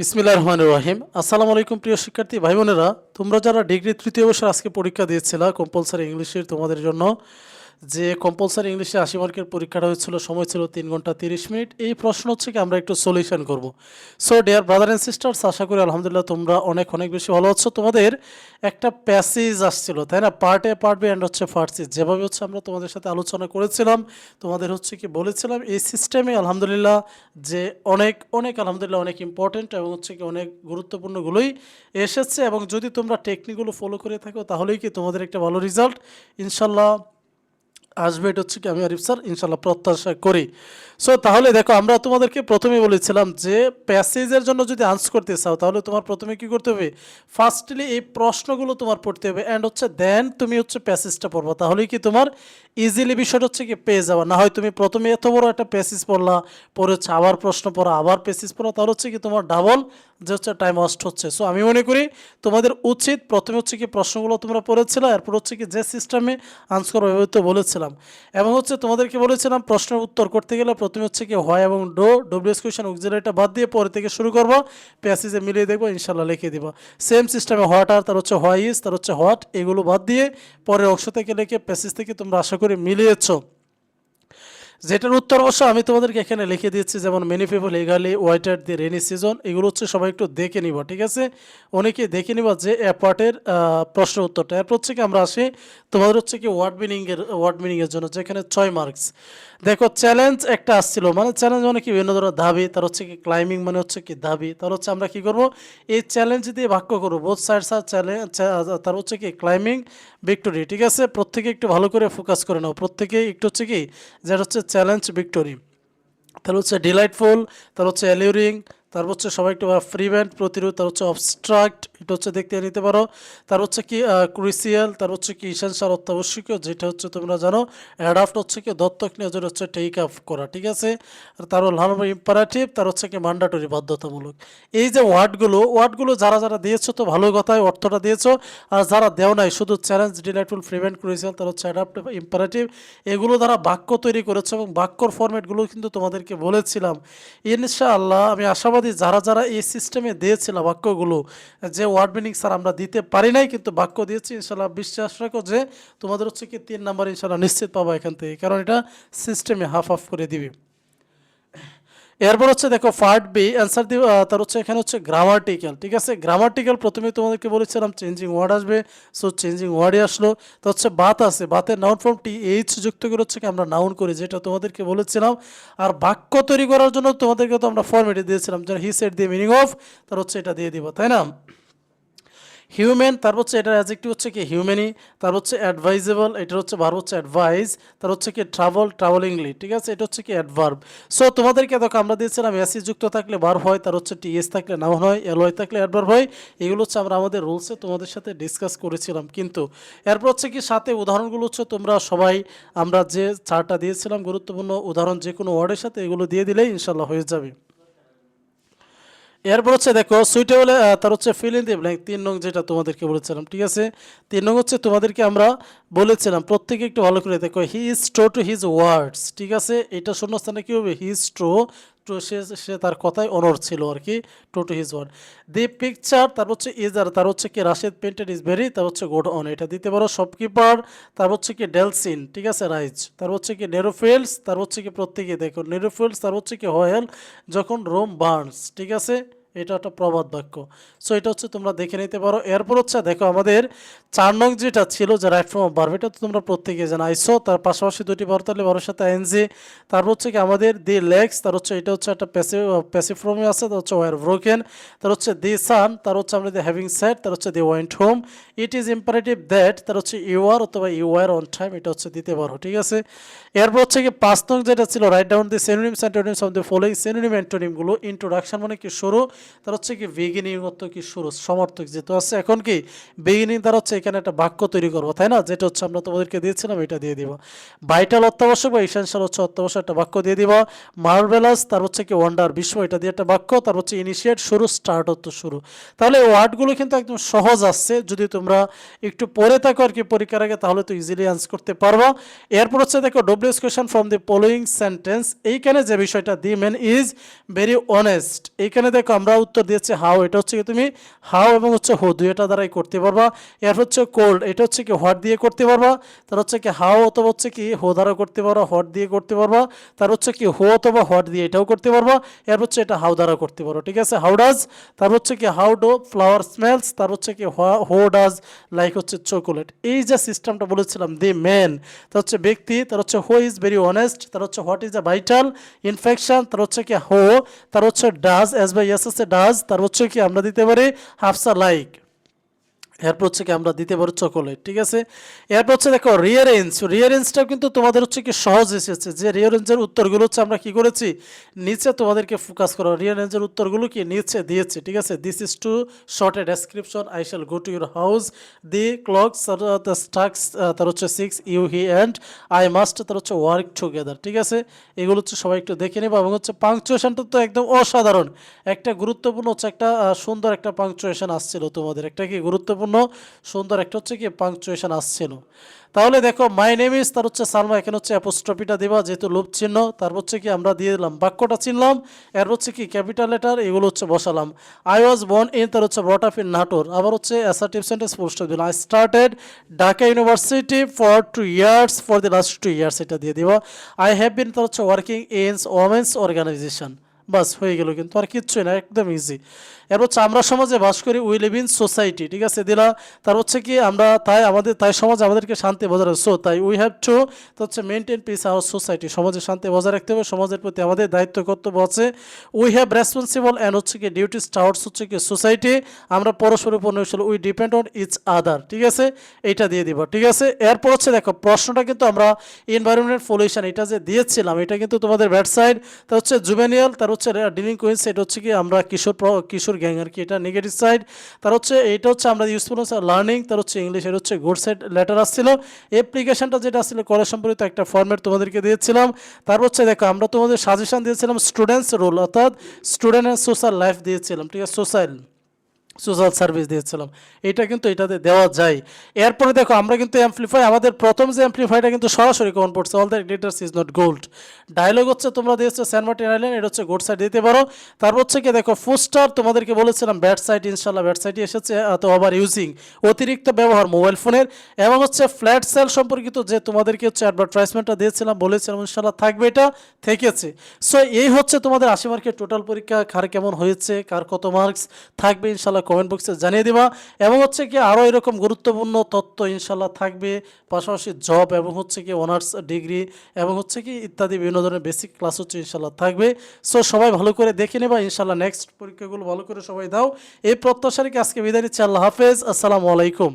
বিসমিল্লাহ রহমান রহিম। আসসালামু আলাইকুম প্রিয় শিক্ষার্থী ভাই বোনেরা তোমরা যারা ডিগ্রি তৃতীয় বছর আজকে পরীক্ষা দিয়েছিলা কম্পালসারি ইংলিশের তোমাদের জন্য যে কম্পালসারি ইংলিশে আশি মার্কের পরীক্ষাটা হয়েছিল, সময় ছিল তিন ঘণ্টা তিরিশ মিনিট। এই প্রশ্ন হচ্ছে কি, আমরা একটু সলিউশন করব। So dear brother and sisters আশা করি আলহামদুলিল্লাহ তোমরা অনেক অনেক বেশি ভালো আছো। তোমাদের একটা প্যাসেজ আসছিল, তাই না? Part A part B and হচ্ছে ফার্স্ট সি যেভাবে হচ্ছে আমরা তোমাদের সাথে আলোচনা করেছিলাম, তোমাদের হচ্ছে কি বলেছিলাম, এই সিস্টেমে আলহামদুলিল্লাহ যে অনেক অনেক, আলহামদুলিল্লাহ অনেক ইম্পর্টেন্ট এবং হচ্ছে কি অনেক গুরুত্বপূর্ণগুলোই এসেছে এবং যদি তোমরা টেকনিকগুলো ফলো করে থাকো, তাহলেই কি তোমাদের একটা ভালো রেজাল্ট ইনশাল্লাহ আসবে, এটা হচ্ছে কি আমি আরিফ স্যার ইনশাল্লাহ প্রত্যাশা করি। সো তাহলে দেখো, আমরা তোমাদেরকে প্রথমে বলেছিলাম যে প্যাসেজের জন্য যদি আনসার করতে চাও, তাহলে তোমার প্রথমে কি করতে হবে? ফার্স্টলি এই প্রশ্নগুলো তোমার পড়তে হবে অ্যান্ড হচ্ছে দেন তুমি হচ্ছে প্যাসেজটা পড়বা। তাহলে কি তোমার ইজিলি বিষয়টা হচ্ছে কি পেয়ে যাওয়া না হয় তুমি প্রথমে এত বড় একটা প্যাসেজ পড়লা, পরে হচ্ছে আবার প্রশ্ন পড়া, আবার প্যাসেজ পড়া, তাহলে হচ্ছে কি তোমার ডাবল যে হচ্ছে টাইম ওয়েস্ট হচ্ছে। সো আমি মনে করি তোমাদের উচিত প্রথমে হচ্ছে কি প্রশ্নগুলো তোমরা পড়েছিলে, এরপর হচ্ছে কি যে সিস্টেমে আনসার ওইভাবে তো বলেছিলাম। এবং হচ্ছে তোমাদেরকে বলেছিলাম প্রশ্নের উত্তর করতে গেলে প্রথমে হচ্ছে কি হয় এবং ডো ডব্লিউএস কোয়েশন অক্সিলারিটা বাদ দিয়ে পরে থেকে শুরু করব প্যাসেজে মিলিয়ে দেখব ইনশাল্লাহ লিখে দিব। সেম সিস্টেমে হোয়াট আর তার হচ্ছে হোয়াই ইস তার হচ্ছে হোয়াট এগুলো বাদ দিয়ে পরের অংশ থেকে লিখে প্যাসেজ থেকে তোমরা আশা করি মিলিয়েছো। যেটার উত্তর অবশ্য আমি তোমাদেরকে এখানে লিখে দিচ্ছি যেমন many people eagerly wait for the rainy season এগুলো হচ্ছে সবাই একটু দেখে নিব, ঠিক আছে? অনেকে দেখে নিবা যে অ্যাপার্টের প্রশ্ন উত্তরটা। এরপর হচ্ছে কি আমরা আসি, তোমাদের হচ্ছে কি ওয়ার্ড মিনিংয়ের ওয়ার্ড মিনিংয়ের জন্য, যেখানে ছয় মার্কস দেখো চ্যালেঞ্জ একটা আসছিল মানে চ্যালেঞ্জ মানে কি? বিভিন্ন ধরনের দাবি, তার হচ্ছে কি ক্লাইম্বিং মানে হচ্ছে কি দাবি। তার হচ্ছে আমরা কি করব? এই চ্যালেঞ্জ দিয়ে বাক্য করব বোধ সাইডস আর চ্যালেঞ্জ তার হচ্ছে কি ক্লাইম্বিং ভিক্টোরি ঠিক আছে? প্রত্যেকে একটু ভালো করে ফোকাস করে নাও। প্রত্যেকে একটু হচ্ছে কি, যেটা হচ্ছে চ্যালেঞ্জ ভিক্টোরি তাহলে হচ্ছে ডিলাইটফুল তাহলে হচ্ছে অ্যালিউরিং তারপর হচ্ছে সবাই একটু প্রিভেন্ট প্রতিরোধ, তার হচ্ছে অবস্ট্রাক্ট এটা হচ্ছে দেখতে নিতে পারো। তার হচ্ছে কি ক্রুইসিয়াল তার হচ্ছে কি ইসেনশিয়াল অত্যাবশ্যকীয়, যেটা হচ্ছে তোমরা জানো অ্যাডাপ্ট হচ্ছে কি, দত্তক নিয়ে যেটা হচ্ছে টেক আপ করা, ঠিক আছে? আর তার হলো ইম্পারেটিভ তার হচ্ছে কি ম্যান্ডাটরি বাধ্যতামূলক। এই যে ওয়ার্ডগুলো ওয়ার্ডগুলো যারা যারা দিয়েছ তো ভালো কথায় অর্থটা দিয়েছ, আর যারা দেও নাই, শুধু চ্যালেঞ্জ ডিলাইটফুল প্রিভেন্ট ক্রুইসিয়াল তার হচ্ছে অ্যাডাপ্ট ইম্পারেটিভ এগুলো দ্বারা বাক্য তৈরি করেছে এবং বাক্যর ফরম্যাটগুলো কিন্তু তোমাদেরকে বলেছিলাম। ইনশাআল্লাহ, আমি আশাবাদী যারা যারা এই সিস্টেমে দিয়েছিলাম বাক্যগুলো, যে ওয়ার্ড মিনিং স্যার আমরা দিতে পারি নাই, কিন্তু বাক্য দিয়েছি ইনশাল্লাহ বিশ্বাস রাখো যে তোমাদের হচ্ছে কি তিন নাম্বার ইনশাল্লাহ নিশ্চিত পাবো এখান থেকে। কারণ এটা সিস্টেমে হাফ হাফ করে দিবে। এরপর হচ্ছে দেখো পার্ট বি অ্যান্সার দিব তার হচ্ছে এখানে হচ্ছে গ্রামাটিক্যাল ঠিক আছে? গ্রামাটিক্যাল প্রথমে তোমাদেরকে বলেছিলাম চেঞ্জিং ওয়ার্ড আসবে সো চেঞ্জিং ওয়ার্ডে আসলো। তো হচ্ছে বাত আছে, বাতের নাউন ফর্ম টি এইচ যুক্ত করে হচ্ছে আমরা নাউন করি, যেটা তোমাদেরকে বলেছিলাম। আর বাক্য তৈরি করার জন্য তোমাদেরকে তো আমরা ফর্মেটে দিয়েছিলাম যেন হি সেট দিয়ে মিনিং অফ তার হচ্ছে এটা দিয়ে দিব, তাই না? হিউম্যান তার হচ্ছে এটার অ্যাজেক্টিভ হচ্ছে কি? হিউম্যানি তার হচ্ছে অ্যাডভাইজেবল এটা হচ্ছে ভার হচ্ছে অ্যাডভাইস তার হচ্ছে কি ট্রাভেল ট্রাভেলিংলি ঠিক আছে? এটা হচ্ছে কি অ্যাডভার্ব সো তোমাদেরকে দেখো, আমরা দিয়েছিলাম এসি যুক্ত থাকলে বার হয়, তার হচ্ছে টিএস থাকলে নাউন হয় এলওয়াই থাকলে অ্যাডভার্ব হয়। এগুলো হচ্ছে আমরা আমাদের রুলসে তোমাদের সাথে ডিসকাস করেছিলাম। কিন্তু এরপর হচ্ছে কি সাথে উদাহরণগুলো হচ্ছে তোমরা সবাই, আমরা যে চারটা দিয়েছিলাম, গুরুত্বপূর্ণ উদাহরণ যে কোনো ওয়ার্ডের সাথে এগুলো দিয়ে দিলেই ইনশাল্লাহ হয়ে যাবে। এরপর হচ্ছে দেখো সুইটেবল তার হচ্ছে ফিল ইন দি ব্ল্যাঙ্ক তিন নং যেটা তোমাদেরকে বলেছিলাম, ঠিক আছে? তিন নং হচ্ছে তোমাদেরকে আমরা বলেছিলাম, প্রত্যেকে একটু ভালো করে দেখো he is true to his words ঠিক আছে? এটা শূন্যস্থানে কী হবে? হি ইজ ট্রো টু সে সে তার কথায় অনর ছিল আর কি to to his word the picture তার হচ্ছে ইজ আর তার হচ্ছে কি রাশেদ পেন্টেড ইজ ভেরি তার হচ্ছে গোড অন এটা দিতে পারো শপকিপার তার হচ্ছে কি ডেলসিন ঠিক আছে রাইজ তার হচ্ছে কি নেরোফিল্ডস তার হচ্ছে কি প্রত্যেকে দেখো নেরোফিল্ডস তার হচ্ছে কি হয়েল যখন রোম বার্নস ঠিক আছে? এটা একটা প্রবাদ বাক্য। সো এটা হচ্ছে তোমরা দেখে নিতে পারো। এরপর হচ্ছে দেখো আমাদের চার নং যেটা ছিল যে রাইট ফ্রম বার্ভ এটা তো তোমরা প্রত্যেকে জানো। আইসো তার পাশাপাশি দুটি বর্তালে বারোর সাথে এনজি তারপর হচ্ছে কি আমাদের দি লেগস তার হচ্ছে এটা হচ্ছে একটা প্যাসিভ প্যাসিভ আছে, তার হচ্ছে ওয়ার ব্রোকেন তার হচ্ছে দি সান তার হচ্ছে আমরা দি হ্যাভিং সেট তার হচ্ছে the went home it is imperative that তার হচ্ছে ইউ আর অথবা ইউ আর অন টাইম এটা হচ্ছে দিতে পারো, ঠিক আছে? এরপর হচ্ছে কি পাঁচ নং যেটা ছিল write down the synonyms antonyms of the following synonym অ্যান্টোনিমগুলো introduction মানে কি শুরু? তার হচ্ছে কি বিগিনিং অর্থ কি শুরু সমর্থক যেহেতু আছে, এখন কি বিগিনিং তার হচ্ছে এখানে একটা বাক্য তৈরি করব, তাই না? যেটা হচ্ছে আমরা তোমাদেরকে দিয়েছিলাম, এটা দিয়ে দিব। ভাইটাল অত্যাবশ্যক বা ইসেনশিয়াল হচ্ছে অত্যাবশ্যক একটা বাক্য দিয়ে দিব। মার্বেলাস তার হচ্ছে কি ওয়ান্ডার বিশ্ব এটা দিয়ে একটা বাক্য, তার হচ্ছে ইনিশিয়েট শুরু স্টার্ট অর্থ শুরু। তাহলে ওয়ার্ডগুলো কিন্তু একদম সহজ আসছে, যদি তোমরা একটু পড়ে থাকো আর কি পরীক্ষার আগে, তাহলে তো ইজিলি আনসার করতে পারব। এরপর হচ্ছে দেখো WS question from the following sentence এইখানে যে বিষয়টা the men is very honest এইখানে দেখো আমরা আমরা উত্তর দিয়েছি হাউ এটা হচ্ছে কি তুমি হাউ এবং হচ্ছে হো দুইটা দ্বারাই করতে পারবা। এর হচ্ছে কোল্ড এটা হচ্ছে কি হোয়াট দিয়ে করতে পারবা। তার হচ্ছে কি হাউ অথবা হচ্ছে কি হো দ্বারা করতে পারবা হট দিয়ে করতে পারবা। তার হচ্ছে কি হো অথবা হট দিয়ে এটাও করতে পারবা। এর হচ্ছে এটা হাউ দ্বারা করতে পারো ঠিক আছে? হাউ ডাজ তার হচ্ছে কি হাউ ডো ফ্লাওয়ার স্মেলস তার হচ্ছে কি হো ডাজ লাইক হচ্ছে চকোলেট এই যে সিস্টেমটা বলেছিলাম দি মেন তার হচ্ছে ব্যক্তি, তার হচ্ছে হো ইজ ভেরি অনেস্ট তার হচ্ছে what is a vital infection তার হচ্ছে কি হো তার হচ্ছে does S by S S does তার হচ্ছে কি আমরা দিতে পারি হাফসা লাইক। এরপর হচ্ছে কি আমরা দিতে পারি চকোলেট, ঠিক আছে? এরপর হচ্ছে দেখো রিয়ারেঞ্জ রিয়ারেঞ্জটাও কিন্তু তোমাদের হচ্ছে কি সহজ এসেছে। যে রিয়ারেঞ্জের উত্তরগুলো হচ্ছে আমরা কি করেছি? নিচে তোমাদেরকে ফোকাস করো। রিয়ারেঞ্জের উত্তরগুলো কি নিচে দিয়েছে, ঠিক আছে? This is too short a description I shall go to your house the clocks the stacks তার হচ্ছে six you he and I must তার হচ্ছে ওয়ার্ক টুগেদার ঠিক আছে? এগুলো হচ্ছে সবাই একটু দেখে নেব এবং হচ্ছে পাংচুয়েশনটা তো একদম অসাধারণ। একটা গুরুত্বপূর্ণ হচ্ছে একটা সুন্দর একটা পাংচুয়েশন আসছিল তোমাদের। একটা কি গুরুত্বপূর্ণ সুন্দর একটা হচ্ছে কি পাংচুয়েশন আসছিল। তাহলে দেখো মাই নেম ইজ তার হচ্ছে সালমা, এখানে হচ্ছে অ্যাপোস্ট্রপিটা দেবা, যেহেতু লোভ চিহ্ন, তার হচ্ছে কি আমরা দিয়ে দিলাম, বাক্যটা চিনলাম, এর হচ্ছে কি ক্যাপিটাল লেটার এগুলো হচ্ছে বসালাম। আই ওয়াজ বর্ন ইন তার হচ্ছে ব্রট আপ ইন নাটোর, আবার হচ্ছে অ্যাসার্টিভ সেন্টেন্স পোস্ট দিলাম। I started Dhaka university for two years for the last two years এটা দিয়ে দিবা। আই হ্যাভ বিন তার হচ্ছে ওয়ার্কিং ইন ওমেন্স অর্গানাইজেশন বাস হয়ে গেল কিন্তু আর কিচ্ছুই না, একদম ইজি এর হচ্ছে আমরা সমাজে বাস করি উই লিভ ইন সোসাইটি ঠিক আছে? দিলা, তার হচ্ছে কি আমরা তাই আমাদের, তাই সমাজ আমাদেরকে শান্তি বজায় রাখে। সো তাই উই হ্যাভ টু তো হচ্ছে মেনটেন পিস আওয়ার সোসাইটি সমাজে শান্তি বজায় রাখতে হবে, সমাজের প্রতি আমাদের দায়িত্ব, কর্তব্য আছে। উই হ্যাভ রেসপন্সিবল অ্যান্ড হচ্ছে কি ডিউটিস টাওয়ার্স হচ্ছে কি সোসাইটি আমরা পরস্পর উপর নির্ভরশীল we depend on each other ঠিক আছে? এইটা দিয়ে দিব, ঠিক আছে? এরপর হচ্ছে দেখো, প্রশ্নটা কিন্তু আমরা এনভায়রনমেন্ট পলিউশন এটা যে দিয়েছিলাম, এটা কিন্তু তোমাদের ব্যাট সাইড তার হচ্ছে জুবেনিয়াল তার হচ্ছে ডিলিংকুয়েন্স এটা হচ্ছে কি আমরা কিশোর কিশোর গ্যাং আর কি, এটা নেগেটিভ সাইড তার হচ্ছে, এটা হচ্ছে আমরা ইউজ করলাম লার্নিং তার হচ্ছে ইংলিশ এটা হচ্ছে গুড সাইড লেটার আসছিল। অ্যাপ্লিকেশনটা যেটা আসছিল কলেজ সম্পর্কিত একটা ফর্মেট তোমাদেরকে দিয়েছিলাম। তারপর হচ্ছে, দেখো, আমরা তোমাদের সাজেশন দিয়েছিলাম স্টুডেন্টস রোল অর্থাৎ স্টুডেন্ট অ্যান্ড সোশ্যাল লাইফ দিয়েছিলাম, ঠিক আছে? সোশ্যাল সোশ্যাল সার্ভিস দিয়েছিলাম। এটা কিন্তু এটাতে দেওয়া যায়। এরপরে দেখো, আমরা কিন্তু অ্যাম্পলিফাই আমাদের প্রথম যে অ্যাম্পলিফাইটা কিন্তু সরাসরি কমন পড়ছে। All the glitters is not gold dialogue হচ্ছে, তোমরা দিয়েছ স্যান মার্টিন আইল্যান্ড এটা হচ্ছে গোড সাইড দিতে পারো। তারপর হচ্ছে কি, দেখো পোস্টার তোমাদেরকে বলেছিলাম ব্যাট সাইড ইনশাল্লাহ ব্যাট সাইডই এসেছে তো ওভার ইউজিং অতিরিক্ত ব্যবহার মোবাইল ফোনের এবং হচ্ছে ফ্ল্যাট সেল সম্পর্কিত যে তোমাদেরকে হচ্ছে অ্যাডভার্টাইজমেন্টটা দিয়েছিলাম, বলেছিলাম ইনশাল্লাহ থাকবে এটা, থেকেছে। সো এই হচ্ছে তোমাদের আশি মার্কের টোটাল পরীক্ষা, কার কেমন হয়েছে, কার কত মার্কস থাকবে ইনশাল্লাহ কমেন্ট বক্সে জানিয়ে দিবা। এবং হচ্ছে কি আরও এরকম গুরুত্বপূর্ণ তথ্য ইনশাল্লাহ থাকবে, পাশাপাশি জব এবং হচ্ছে কি অনার্স ডিগ্রি এবং হচ্ছে কি ইত্যাদি বিভিন্ন ধরনের বেসিক ক্লাস হচ্ছে ইনশাল্লাহ থাকবে। সো সবাই ভালো করে দেখে নেবা ইনশাল্লাহ নেক্সট পরীক্ষাগুলো ভালো করে সবাই দাও। এই প্রত্যাশারকে আজকে বিদায় নিচ্ছি, আল্লাহ হাফেজ, আসসালামু আলাইকুম।